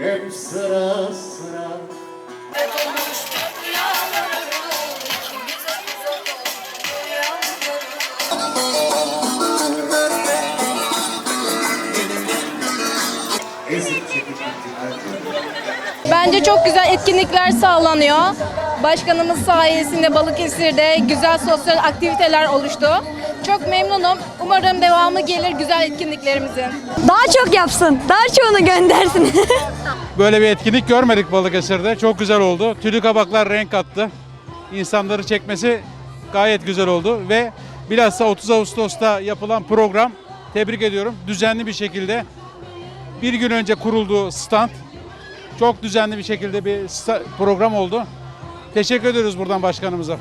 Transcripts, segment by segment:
hep sıra sıra Bence çok güzel etkinlikler sağlanıyor. Başkanımız sayesinde Balıkesir'de güzel sosyal aktiviteler oluştu. Çok memnunum. Umarım devamı gelir güzel etkinliklerimizin. Daha çok yapsın. Daha çoğunu göndersin. Böyle bir etkinlik görmedik Balıkesir'de. Çok güzel oldu. Tülü kabaklar renk kattı. İnsanları çekmesi gayet güzel oldu ve bilhassa 30 Ağustos'ta yapılan program tebrik ediyorum. Düzenli bir şekilde bir gün önce kurulduğu stand çok düzenli bir şekilde bir program oldu. Teşekkür ediyoruz buradan başkanımıza.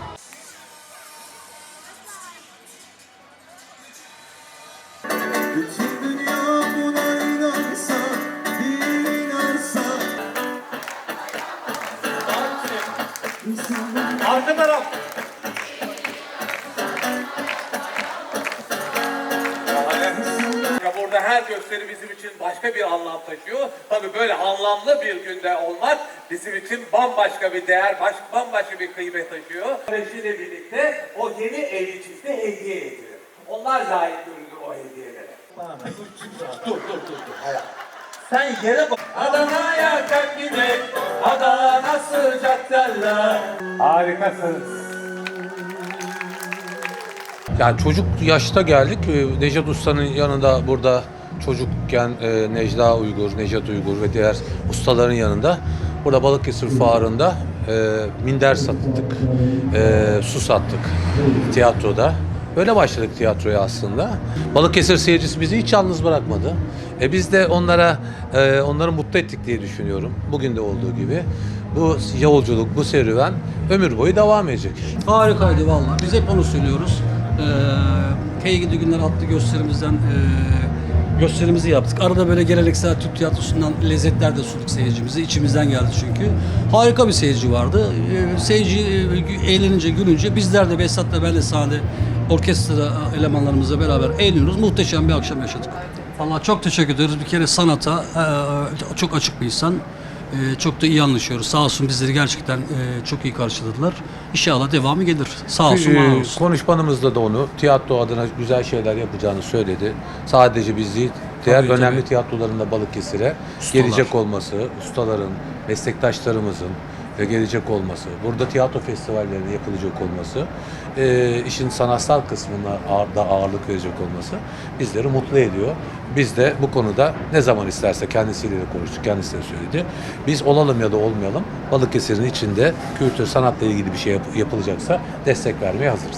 Arka taraf. Her gösteri bizim için başka bir anlam taşıyor. Tabii böyle anlamlı bir günde olmak bizim için bambaşka bir değer, baş, bambaşka bir kıymet taşıyor. Eşiyle birlikte o yeni çifte hediye edilir. Onlar layık görülür o hediyelere. Dur dur dur dur. Hayat. Sen yere bak. Adana'ya kalk gidelim. Adana sıcak derler. Harikasınız. Yani çocuk yaşta geldik. Ee, Nejat Usta'nın yanında burada çocukken e, Necla Uygur, Nejat Uygur ve diğer ustaların yanında burada Balıkesir Fuarı'nda e, minder sattık, e, su sattık tiyatroda. Böyle başladık tiyatroya aslında. Balıkesir seyircisi bizi hiç yalnız bırakmadı. E biz de onlara e, onları mutlu ettik diye düşünüyorum. Bugün de olduğu gibi. Bu yolculuk, bu serüven ömür boyu devam edecek. Harikaydı valla. Biz hep onu söylüyoruz. Ee, Keygidi Günler adlı gösterimizden e, gösterimizi yaptık. Arada böyle geleneksel Türk tiyatrosundan lezzetler de sunduk seyircimize. İçimizden geldi çünkü. Harika bir seyirci vardı. Ee, seyirci e, eğlenince, gülünce bizler de Behzat'la ben de sahnede orkestra elemanlarımızla beraber eğleniyoruz. Muhteşem bir akşam yaşadık. Valla çok teşekkür ederiz. Bir kere sanata e, çok açık bir insan. Ee, çok da iyi anlaşıyoruz. Sağ olsun bizleri gerçekten e, çok iyi karşıladılar. İnşallah devamı gelir. Sağ olsun, var Ee, olsun. Konuşmanımızda da onu tiyatro adına güzel şeyler yapacağını söyledi. Sadece biz değil, diğer Tabii, önemli tabii. tiyatrolarında Balıkesir'e Ustalar. gelecek olması, ustaların, meslektaşlarımızın gelecek olması, burada tiyatro festivallerine yapılacak olması, e, işin sanatsal kısmına da ağırlık verecek olması bizleri mutlu ediyor. Biz de bu konuda ne zaman isterse kendisiyle de konuştuk, kendisi de söyledi. Biz olalım ya da olmayalım, Balıkesir'in içinde kültür, sanatla ilgili bir şey yap- yapılacaksa destek vermeye hazırız.